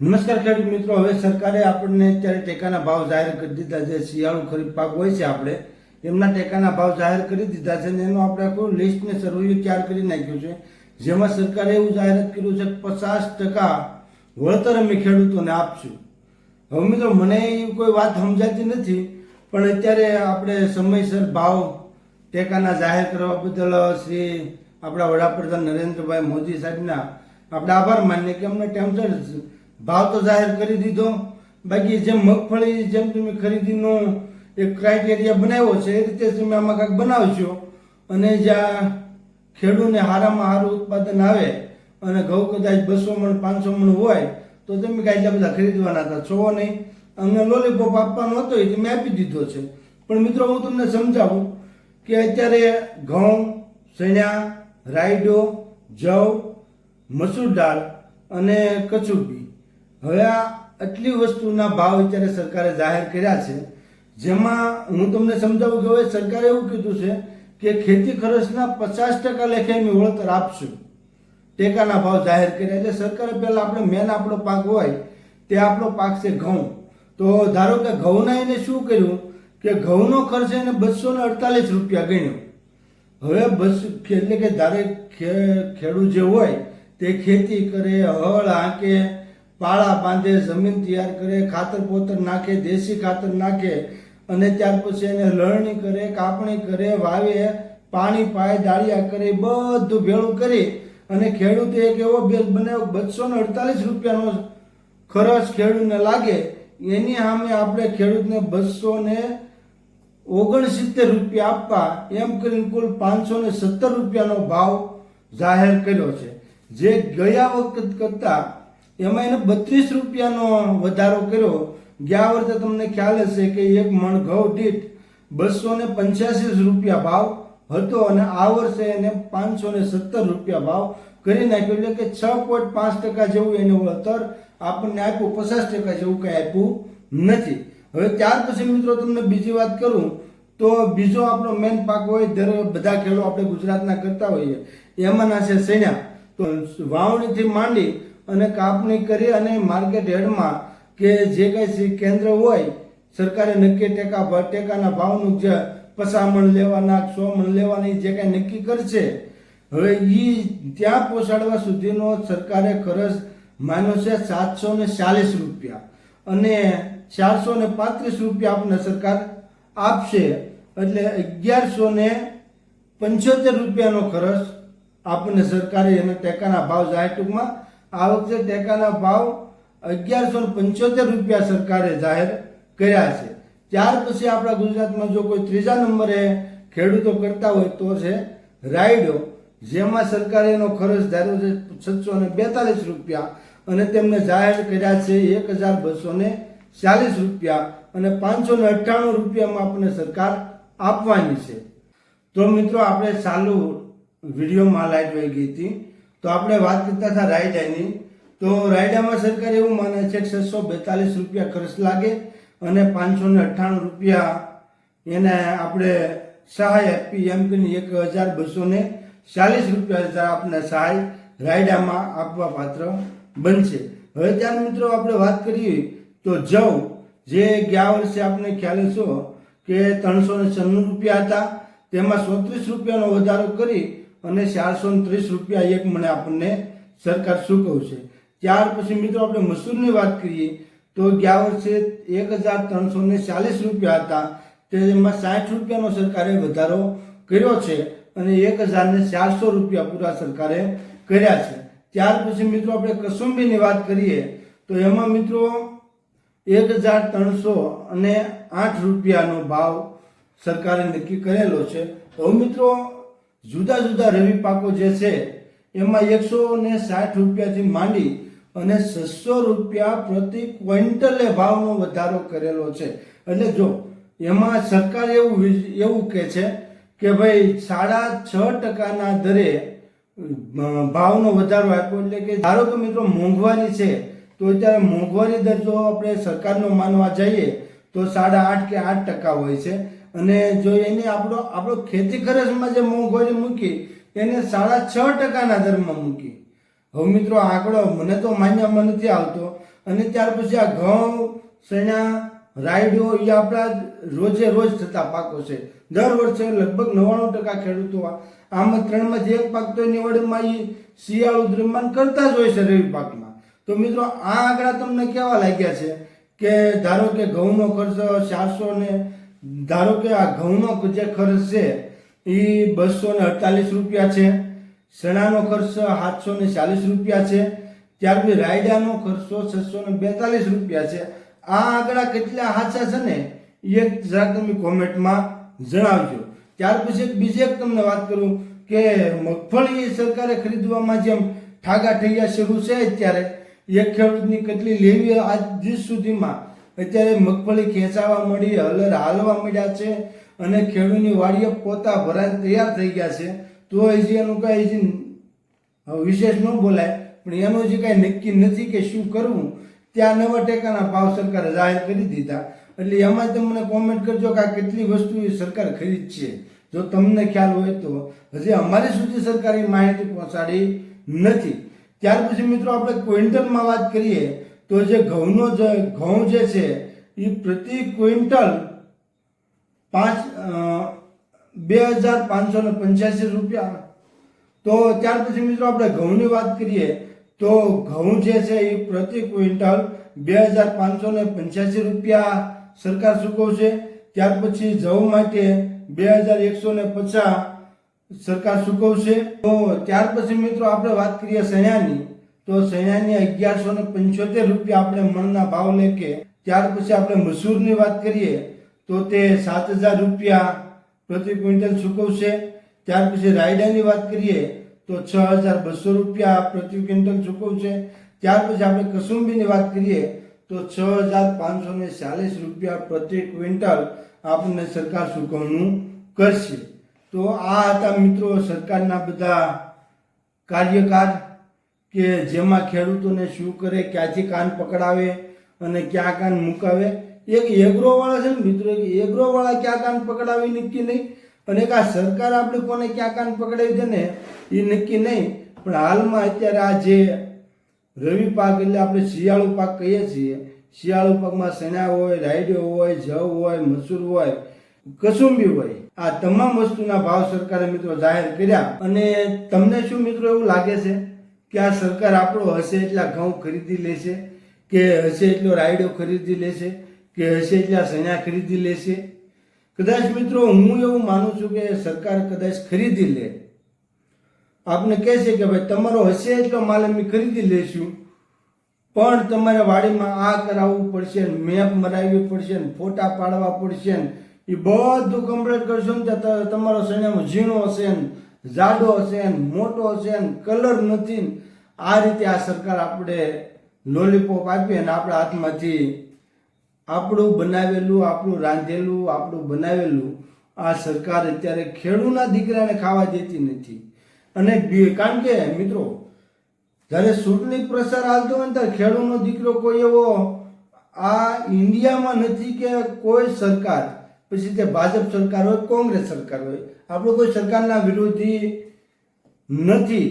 નમસ્કાર ખેડૂત મિત્રો. હવે સરકારે આપણને અત્યારે ટેકાના ભાવ જાહેર કરી દીધા છે. શિયાળુ ખરીફ પાક હોય છે આપણે. એમના ટેકાના ભાવ જાહેર કરી દીધા છે અને એનું આપણે આખું લિસ્ટ ને સર્વૈયું તૈયાર કરી નાખ્યું છે. જેમાં સરકારે એવું જાહેરાત કર્યું છે કે પચાસ ટકા વળતર અમે ખેડૂતોને આપશું. હવે મિત્રો, મને કોઈ વાત સમજાતી નથી, પણ અત્યારે આપણે સમયસર ભાવ ટેકાના જાહેર કરવા બદલ શ્રી આપણા વડાપ્રધાન નરેન્દ્રભાઈ મોદી સાહેબના આપણે આભાર માનીએ કે અમને ટાઈમસર ભાવ તો જાહેર કરી દીધો. બાકી જેમ મગફળી જેમ તમે ખરીદીનો એક ક્રાઇટેરિયા બનાવ્યો છે, એ રીતે તમે આમાં કાંઈક બનાવશો. અને જ્યાં ખેડૂતને સારામાં સારું ઉત્પાદન આવે અને ઘઉં કદાચ બસો મણ, પાંચસો મણ હોય, તો તમે કાંઈ એટલા બધા ખરીદવાના હતા. છો નહીં. અમને લોલીપોપ આપવાનો હતો એ તમે આપી દીધો છે. પણ મિત્રો, હું તમને સમજાવું કે અત્યારે ઘઉં ચણ્યા રાયડો, જવ, મસૂર દાળ અને કચુંબી હવે આ આટલી વસ્તુના ભાવ અત્યારે સરકારે જાહેર કર્યા છે, જેમાં હું તમને સમજાવું કે હવે સરકારે એવું કીધું છે કે ખેતી ખર્ચના પચાસ ટકા લેખે અમે વળતર આપશું. ટેકાના ભાવ જાહેર કર્યા એટલે સરકારે પહેલાં આપણે મેન આપણો પાક હોય તે આપણો પાક છે ઘઉં. તો ધારો કે ઘઉંના એને શું કર્યું કે ઘઉંનો ખર્ચ એને બસો ને અડતાલીસ રૂપિયા ગણ્યો. હવે બસ એટલે કે ધારે ખેડૂત જે હોય તે ખેતી કરે, હળ, હાંકે પાળા બાંધે, જમીન તૈયાર કરે, ખાતર પોતર નાખે, દેશી ખાતર નાખે અને ત્યાર પછી એને લણણી કરે, કાપણી કરે, વાવે, પાણી પાય દાળિયા કરે, બધું ભેળું કરી અને ખેડૂતે એક એવો બેલ બનાવ્યો બસો ને અડતાલીસ રૂપિયાનો ખર્ચ ખેડૂતને લાગે. એની સામે આપણે ખેડૂતને બસો ને ઓગણસિત્તેર રૂપિયા આપવા એમ કરીને કુલ પાંચસો ને સત્તર રૂપિયાનો ભાવ જાહેર કર્યો છે. જે ગયા વખત કરતા એમાં એને બત્રીસ રૂપિયાનો વધારો કર્યો. ગયા વર્ષે તમને ખ્યાલ હશે કે એક મણ ઘઉં દીઠ બસો ને પંચ્યાસી રૂપિયા ભાવ હતો અને આ વર્ષે એને પાંચસો ને સત્તર રૂપિયા ભાવ કરી નાખ્યો. એટલે કે છ પોઈન્ટ પાંચ ટકા જેવું એને વળતર આપણને આપ્યું. પચાસ ટકા જેવું કંઈ આપ્યું નથી. હવે ત્યાર પછી મિત્રો તમને બીજી વાત કરું તો બીજો આપણો મેન પાક હોય દર બધા ખેડૂતો આપણે ગુજરાતના કરતા હોઈએ. એમાંના છે સૈન્યા તો વાવણીથી માંડી અને કાપણી કરી અને માર્કેટ હેડમાં કે જે કંઈ કેન્દ્ર હોય, સરકારે નક્કી ટેકા ટેકાના ભાવનું જે પસામણ લેવાના સો મણ લેવાની જે કાંઈ નક્કી કરશે, હવે એ ત્યાં પહોંચાડવા સુધીનો સરકારે ખર્ચ માન્યો છે સાતસો ને ચાલીસ રૂપિયા. અને ચારસો ને પાંત્રીસ રૂપિયા આપણને સરકાર આપશે, એટલે અગિયારસો ને પંચોતેર રૂપિયાનો ખર્ચ આપણને સરકારે એને ટેકાના ભાવ જાહેર ટૂંકમાં આ વખતે ટેકાના ભાવ અગિયારસો પંચોતેર રૂપિયા સરકારે જાહેર કર્યા છે. ત્યાર પછી આપણા ગુજરાતમાં જો કોઈ ત્રીજા નંબરે ખેડૂતો કરતા હોય તો છે રાયડો, જેમાં સરકારે એનો ખર્ચ ધાર્યો છે છસો ને બેતાલીસ રૂપિયા અને તેમને જાહેર કર્યા છે એક હજાર બસો ને ચાલીસ રૂપિયા અને પાંચસો ને અઠ્ઠાણું રૂપિયામાં આપણને સરકાર આપવાની છે. તો મિત્રો, આપણે ચાલુ વિડીયોમાં લાઈટ વહી ગઈ હતી. તો આપણે વાત કરતા હતા રાયડાની. તો રાયડામાં સરકાર એવું માને છે કે છસો બેતાલીસ રૂપિયા ખર્ચ લાગે અને પાંચસો ને અઠ્ઠાણું રૂપિયા એને આપણે સહાય આપી એમ કરીને એક હજાર બસો ને ચાલીસ રૂપિયા હજાર આપણને સહાય રાયડામાં આપવા પાત્ર બનશે. હવે ત્યાર મિત્રો આપણે વાત કરીએ તો જવ, જે ગયા વર્ષે આપણે ખ્યાલ છો કે ત્રણસો ને છન્નું રૂપિયા હતા, તેમાં ચોત્રીસ રૂપિયાનો વધારો કરી અને ચારસો ત્રીસ રૂપિયા એક મને આપણને સરકાર ચૂકવશે ત્યાર પછી મિત્રો આપણે મસૂરની વાત કરીએ, તો ગયા વર્ષે એક હજાર ત્રણસો ને ચાલીસ રૂપિયા હતા. તેમાં સાઠ રૂપિયાનો સરકારે વધારો કર્યો છે અને એક હજાર ને ચારસો રૂપિયા પૂરા સરકારે કર્યા છે. ત્યાર પછી મિત્રો આપણે કસુંબીની વાત કરીએ, તો એમાં મિત્રો એક હજાર ત્રણસો અને આઠ રૂપિયાનો ભાવ સરકારે નક્કી કરેલો છે. હવે મિત્રો જુદા જુદા રવિ પાકો જે છે, એમાં એકસો ને સાઠ રૂપિયાથી માંડી અને છસો રૂપિયા પ્રતિ ક્વિન્ટલે ભાવનો વધારો કરેલો છે. એટલે જો, એમાં સરકાર એવું એવું કહે છે કે ભાઈ સાડા છ ટકાના દરે ભાવનો વધારો આપ્યો એટલે કે ધારો કે મિત્રો મોંઘવારી છે, તો અત્યારે મોંઘવારી દર જો આપણે સરકારનો માનવા જઈએ, તો સાડા આઠ કે આઠ ટકા હોય છે. અને જો એને આપણો આપણો ખેતી ખર્ચમાં જે મોંઘવારી મૂકી, એને સાડા છ ટકાના દરમાં મૂકી. હવે મિત્રો, આંકડો મને તો માન્યમાં નથી આવતો. અને ત્યાર પછી આ ઘઉં ચણા રાયડો એ આપણા રોજે રોજ થતા પાકો છે. દર વર્ષે લગભગ નવ્વાણું ટકા ખેડૂતો આમાં ત્રણમાં જે એક પાક તો એની વડમાં એ શિયાળુ દરમિયાન કરતા જ હોય છે રવિ પાકમાં. તો મિત્રો, આ આંકડા તમને કેવા લાગ્યા છે? કે ધારો કે ઘઉંનો ખર્ચ ચારસો ને ધારો કે આ ઘઉંનો જે ખર્ચ છે એ બસો ને અડતાલીસ રૂપિયા છે, ચણાનો ખર્ચ સાતસો ને ચાલીસ રૂપિયા છે, ત્યાર પછી રાયડાનો ખર્ચો છસો ને બેતાલીસ રૂપિયા છે. આ આંકડા કેટલા સાચા છે ને? એ જરાક તમે કોમેન્ટમાં જણાવજો. ત્યાર પછી એક બીજી એક તમને વાત કરું કે મગફળી સરકારે ખરીદવામાં જેમ ઠાગા ઠૈયા શરૂ છે અત્યારે, એક ખેડૂતની કેટલી લેવી આજ દિવસ સુધીમાં અત્યારે મગફળી ખેંચાવા મળી હલર હાલવા મળ્યા છે અને ખેડૂતની વાડીએ પોતા ભરાઈને તૈયાર થઈ ગયા છે. તો હજી એનું કાંઈ હજી વિશેષ ન બોલાય, પણ એનું જે કાંઈ નક્કી નથી કે શું કરવું, ત્યાં નવા ટેકાના ભાવ સરકારે જાહેર કરી દીધા. એટલે એમાં તમને કોમેન્ટ કરજો કે આ કેટલી વસ્તુ સરકાર ખરીદ છે. જો તમને ખ્યાલ હોય તો. હજી અમારી સુધી સરકારી માહિતી પહોંચાડી નથી. ત્યાર પછી મિત્રો આપણે ક્વિન્ટલમાં વાત કરીએ તો જે ઘઉંનો જે ઘઉં જે છે એ પ્રતિ ક્વિન્ટલ પાંચ બે હજાર પાંચસો ને પંચ્યાસી રૂપિયા. તો ત્યાર પછી મિત્રો આપણે ઘઉંની વાત કરીએ, તો ઘઉં જે છે એ પ્રતિ ક્વિન્ટલ બે હજાર પાંચસો ને પંચ્યાસી રૂપિયા સરકાર ચૂકવશે. ત્યાર પછી જવ માટે બે હજાર એકસો ને પચાસ સરકાર ચૂકવશે. તો ત્યાર પછી મિત્રો આપણે વાત કરીએ સૈયાની તો સૈયાની અગિયારસો ને પંચોતેર રૂપિયા આપણે મણના ભાવ લેકે ત્યાર પછી આપણે મસૂરની વાત કરીએ, તો તે સાત હજાર રૂપિયા પ્રતિ ક્વિન્ટલ ચૂકવશે. ત્યાર પછી રાયડાની વાત કરીએ, તો છ હજાર બસો રૂપિયા પ્રતિ ક્વિન્ટલ ચૂકવશે. ત્યાર પછી આપણે કસુંબીની વાત કરીએ, તો છ હજાર પાંચસો ને ચાલીસ રૂપિયા પ્રતિ ક્વિન્ટલ આપણને સરકાર ચૂકવણું કરશે. તો આ હતા મિત્રો સરકારના બધા કાર્યકાર કે જેમાં ખેડૂતોને શું કરે, ક્યાંથી કાન પકડાવે અને ક્યાં કાન મુકાવે. એક એગ્રોવાળા છે ને મિત્રો, એક એગ્રો વાળા ક્યાં કાન પકડાવી નક્કી નહીં. અને આ સરકાર આપણે કોને ક્યાં કાન પકડાવી દે ને, એ નક્કી નહીં. પણ હાલમાં અત્યારે આ જે રવિ પાક એટલે આપણે શિયાળુ પાક કહીએ છીએ, શિયાળુ પાકમાં સણા હોય, રાયડો હોય, જવ હોય, મસૂર હોય, કસુંબી હોય, આ તમામ વસ્તુના ભાવ સરકારે મિત્રો જાહેર કર્યા. અને તમને શું મિત્રો એવું લાગે છે? કે આ સરકાર આપણો હશે એટલા ઘઉં ખરીદી લેશે, કે હશે એટલો રાયડો ખરીદી લેશે, કે હશે એટલા ચણા ખરીદી લેશે. કદાચ મિત્રો, હું એવું માનું છું કે સરકાર કદાચ ખરીદી લે. આપને કહે છે કે ભાઈ, તમારો હશે એટલો માલ અમે ખરીદી લેશું, પણ તમારે વાડીમાં આ કરાવવું પડશે, મેપ મરાવવી પડશે, ને ફોટા પાડવા પડશે, ને એ બધું કમ્પ્લીટ કરશો ને તમારો સૈન્યમાં ઝીણો હશે ને જાડો ને મોટો ને કલર નથી આ રીતે આ સરકાર આપણે લોલીપોપ આપીએ અને આપણા હાથમાંથી આપણું બનાવેલું, આપણું રાંધેલું, આપણું બનાવેલું, આ સરકાર અત્યારે ખેડૂના દીકરાને ખાવા દેતી નથી. અને કારણ કે મિત્રો, જ્યારે ચૂંટણી પ્રસાર હાલતો હોય ત્યારે ખેડૂતનો દીકરો કોઈ એવો આ ઇન્ડિયામાં નથી કે કોઈ સરકાર પછી તે ભાજપ સરકાર હોય, કોંગ્રેસ સરકાર હોય, આપણો કોઈ સરકારના વિરોધી નથી,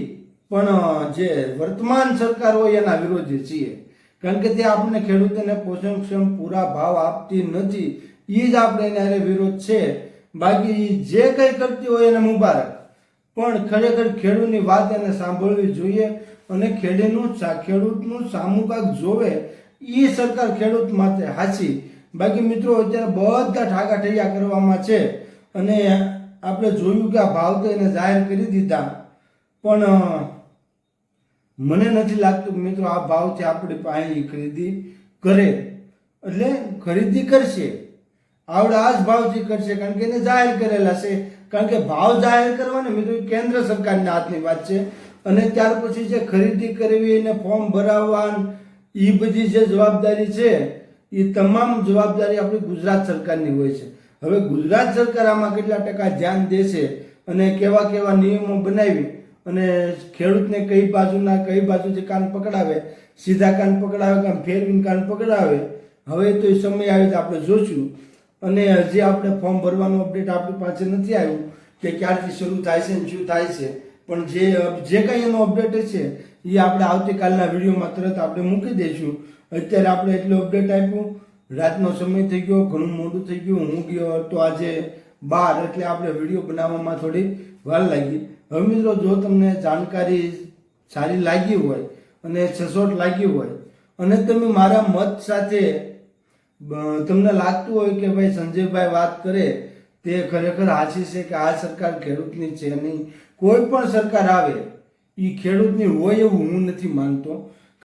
પણ જે વર્તમાન સરકાર હોય એના વિરોધી છીએ. કારણ કે તે આપણને ખેડૂતોને પોષણક્ષમ પૂરા ભાવ આપતી નથી એ જ આપણે એને વિરોધ છે. બાકી જે કંઈ કરતી હોય એને મુબારક. પણ ખરેખર ખેડૂતની વાત એને સાંભળવી જોઈએ અને ખેડૂતનું ખેડૂતનું સામુકાક જોવે એ સરકાર ખેડૂત માટે હાચી બાકી મિત્રો, અત્યારે બધા ઠાકા ઠૈયા કરવામાં છે. અને આપણે જોયું કે આ ભાવ તો એને જાહેર કરી દીધા. પણ મને નથી લાગતું મિત્રો આ ભાવથી આપણી પાસે ખરીદી કરે. એટલે ખરીદી કરશે. આવડે આ જ ભાવથી કરશે, કારણ કે એને જાહેર કરેલા છે. કારણ કે ભાવ જાહેર કરવાને મિત્રો કેન્દ્ર સરકારના હાથની વાત છે. અને ત્યાર પછી જે ખરીદી કરવી, એને ફોર્મ ભરાવવા એ બધી જે જવાબદારી છે એ તમામ જવાબદારી આપણી ગુજરાત સરકારની હોય છે. હવે ગુજરાત સરકાર આમાં કેટલા ટકા ધ્યાન દેશે અને કેવા કેવા નિયમો બનાવી અને ખેડૂતને કઈ બાજુના કઈ બાજુથી કાન પકડાવે, સીધા કાન પકડાવે કાન ફેરવીને કાન પકડાવે, હવે તો એ સમય આવે તો આપણે જોશું. અને હજી આપણે ફોર્મ ભરવાનું અપડેટ આપણી પાસે નથી આવ્યું કે ક્યારથી શરૂ થાય છે ને શું થાય છે. પણ જે જે કંઈ એનો અપડેટ છે એ આપણે આવતીકાલના વિડીયોમાં તરત આપણે મૂકી દઈશું. અત્યારે આપણે એટલું અપડેટ આપ્યું. રાતનો સમય થઈ ગયો, ઘણું મોડું થઈ ગયું. હું ગયો તો આજે બાર, એટલે આપણે વીડિયો બનાવવામાં થોડી વાર લાગી. હવે મિત્રો, જો તમને જાણકારી સારી લાગી હોય અને સચોટ લાગી હોય અને તમે મારા મત સાથે તમને લાગતું હોય કે ભાઈ સંજયભાઈ વાત કરે, તે ખરેખર હાચી છે કે આ સરકાર ખેડૂતની છે નહીં? કોઈ પણ સરકાર આવે એ ખેડૂતની હોય એવું હું નથી માનતો.